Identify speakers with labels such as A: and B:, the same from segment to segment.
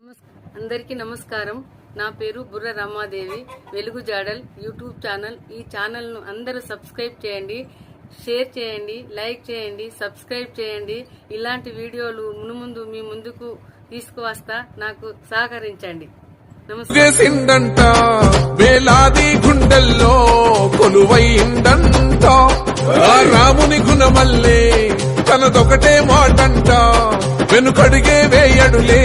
A: అందరికీ నమస్కారం. నా పేరు బుర్ర రమాదేవి. వెలుగు జాడల్ యూట్యూబ్ ఛానల్. ఈ ఛానల్ను అందరూ సబ్స్క్రైబ్ చేయండి షేర్ చేయండి లైక్ చేయండి సబ్స్క్రైబ్ చేయండి. ఇలాంటి వీడియోలు మునుముందు మీ ముందుకు తీసుకువస్తా నాకు సహకరించండి. నమస్కారం.
B: చేసిందంట వేలాది గుండెల్లో కొలువైందంట. రాముని గుణమల్లే తనదొకటే మాటంట వెనుకడిగే వేయడులే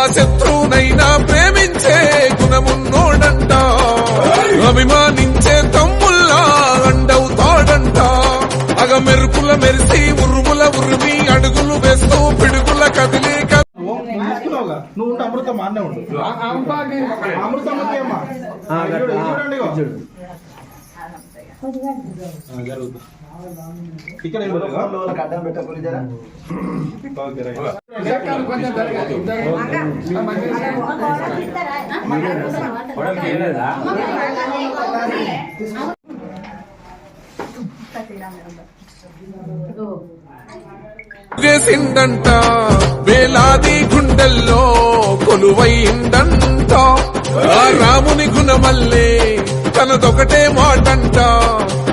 B: ఆ శత్రువునైనా ప్రేమించే గుణమున్నోడంట. అభిమానించే తమ్ముల్లా అండవుతాడంట అగ మెరుపుల మెరిసి ఉరుముల ఉరిమి అడుగులు వేస్తూ పిడుగుల కదిలి
C: నువ్వు అమృతం అన్నే ఉండు అమృతం చూడండి. ఇక్కడ ఓకే రైట్.
B: చేసిందంట వేలాది గుండెల్లో కొలువైందంట. రాముని గుణమల్లే తనదొకటే మాటంట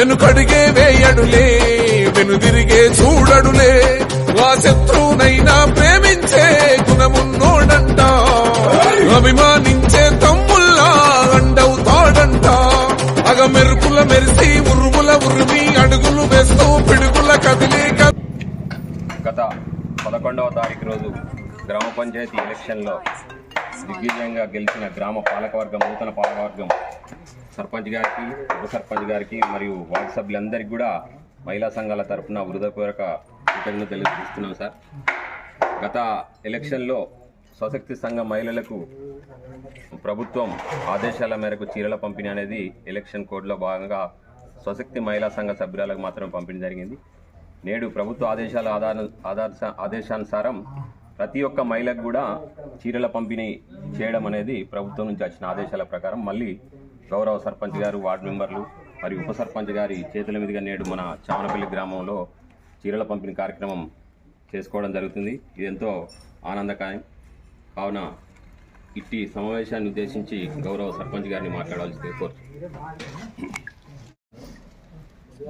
B: వెనుకడిగే వేయడులే వెనుదిరిగే చూడడులే. ఆ శత్రువునైనా ప్రేమించే గుణమున్నోడంట. అభిమానించే తమ్ముల్లా అండవుతాడంట అగ మెరుపుల మెరిసి ఉరుముల ఉరిమి అడుగులు వేస్తూ పిడుగుల కదిలి
D: గత పదకొండవ తారీఖు రోజు గ్రామ పంచాయతీ ఎలక్షన్లో దిగ్విజయంగా గెలిచిన గ్రామ పాలకవర్గం నూతన పాలకవర్గం సర్పంచ్ గారికి ఉప సర్పంచ్ గారికి మరియు వార్డు సభ్యులందరికీ కూడా మహిళా సంఘాల తరఫున హృదయపూర్వక కృతజ్ఞత తెలియజేస్తున్నాం సార్. గత ఎలక్షన్లో స్వశక్తి సంఘ మహిళలకు ప్రభుత్వం ఆదేశాల మేరకు చీరల పంపిణీ అనేది ఎలక్షన్ కోడ్లో భాగంగా స్వశక్తి మహిళా సంఘ సభ్యురాలకు మాత్రమే పంపిణీ జరిగింది. నేడు ప్రభుత్వ ఆదేశాల ఆధార ఆధార ఆదేశానుసారం ప్రతి ఒక్క మహిళకు కూడా చీరల పంపిణీ చేయడం అనేది ప్రభుత్వం నుంచి వచ్చిన ఆదేశాల ప్రకారం మళ్ళీ గౌరవ సర్పంచ్ గారు వార్డు మెంబర్లు మరియు ఉప సర్పంచ్ గారి చేతుల మీదుగా నేడు మన చామనపల్లి గ్రామంలో చీరల పంపిణీ కార్యక్రమం చేసుకోవడం జరుగుతుంది. ఇది ఎంతో ఆనందకాయం. కావున ఇట్టి సమావేశాన్ని ఉద్దేశించి గౌరవ సర్పంచ్ గారిని మాట్లాడాల్సి కోరుతున్నాను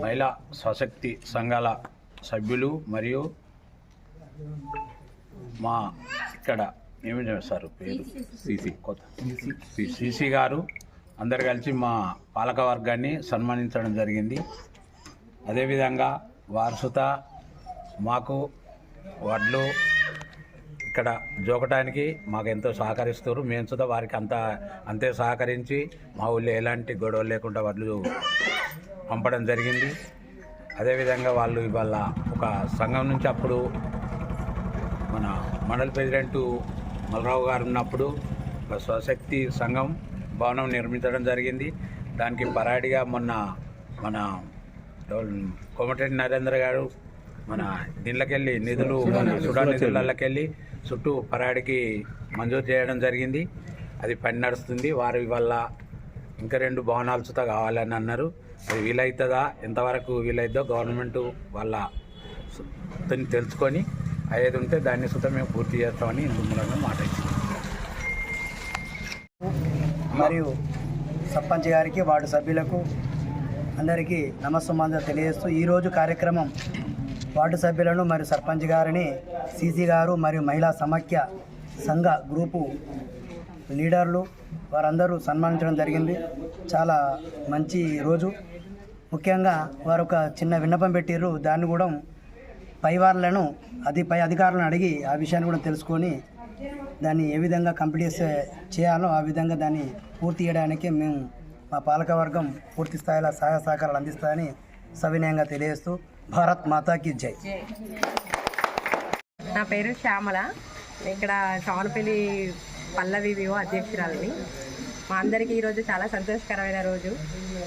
E: మహిళా స్వశక్తి సంఘాల సభ్యులు మరియు మా ఇక్కడ ఏమి చేస్తారు పేరు?
D: సిసి.
E: కొత్త సిసి గారు అందరు కలిసి మా పాలక వర్గాన్ని సన్మానించడం జరిగింది. అదేవిధంగా వారసుత మాకు వడ్లు ఇక్కడ జోకటానికి మాకు ఎంతో సహకరిస్తారు. మేము సుధా వారికి అంత అంతే సహకరించి మా ఊళ్ళో ఎలాంటి గొడవలు లేకుండా వడ్లు పంపడం జరిగింది. అదేవిధంగా వాళ్ళు ఇవాళ ఒక సంఘం నుంచి అప్పుడు మన మండల ప్రెసిడెంట్ మలరావు గారు ఉన్నప్పుడు ఒక స్వశక్తి సంఘం భవనం నిర్మించడం జరిగింది. దానికి పరాడిగా మొన్న మన కోమటిరెడ్డి నరేంద్ర గారు మన దీనిలోకెళ్ళి నిధులు మన సుడా నిధులకెళ్ళి చుట్టూ పరాడికి మంజూరు చేయడం జరిగింది. అది పని నడుస్తుంది. వారి వల్ల ఇంకా రెండు భవనాలు సుతా కావాలని అన్నారు. అది వీలవుతుందా ఎంతవరకు వీలైద్దో గవర్నమెంట్ వాళ్ళ తెలుసుకొని అయ్యేది ఉంటే దాన్ని సుతా మేము పూర్తి చేస్తామని ఇందు మూలంగా మాట ఇచ్చింది
F: మరియు సర్పంచ్ గారికి వార్డు సభ్యులకు అందరికీ నమస్సమాంజలు తెలియజేస్తూ ఈరోజు కార్యక్రమం వార్డు సభ్యులను మరియు సర్పంచ్ గారిని సీసీ గారు మరియు మహిళా సమాఖ్య సంఘ గ్రూపు లీడర్లు వారందరూ సన్మానించడం జరిగింది. చాలా మంచి రోజు. ముఖ్యంగా వారు ఒక చిన్న విన్నపం పెట్టిర్రు. దాన్ని కూడా పై అది పై అధికారులను అడిగి ఆ విషయాన్ని కూడా తెలుసుకొని దాన్ని ఏ విధంగా కంప్లీట్ చేయాలో ఆ విధంగా దాన్ని పూర్తి చేయడానికి మేము మా పాలకవర్గం పూర్తి స్థాయిలో సహాయ సహకారాలు అందిస్తాయని సవినయంగా తెలియజేస్తూ భారత్ మాతాకి జై.
G: నా పేరు శ్యామల. ఇక్కడ చవనపల్లి పల్లవి వివో అధ్యక్షురాలని. మా అందరికీ ఈరోజు చాలా సంతోషకరమైన రోజు.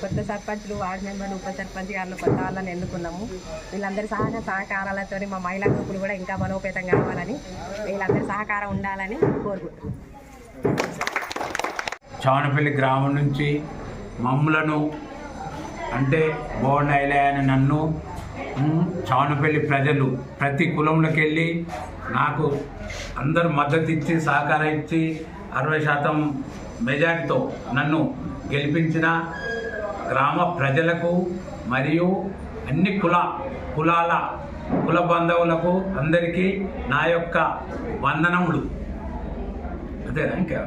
G: కొత్త సర్పంచ్లు వార్డు మెంబర్లు ఉప సర్పంచ్ గారు కొత్త వాళ్ళని ఎన్నుకున్నాము. వీళ్ళందరి సహకార సహకారాలతో మా మహిళా గ్రూపులు కూడా ఇంకా బలోపేతం కావాలని వీళ్ళందరి సహకారం ఉండాలని కోరుకుంటున్నాం.
E: చానపల్లి గ్రామం నుంచి మమ్ములను అంటే బోండ్ అని నన్ను ఉమ్, ప్రజలు ప్రతి కులంలోకి వెళ్ళి నాకు అందరు మద్దతు ఇచ్చి సహకారం ఇచ్చి అరవై శాతం మెజార్టీతో నన్ను గెలిపించిన గ్రామ ప్రజలకు మరియు అన్ని కుల కులాల కుల బంధువులకు అందరికీ నా యొక్క వందనములు. అదేనా ఇంకా?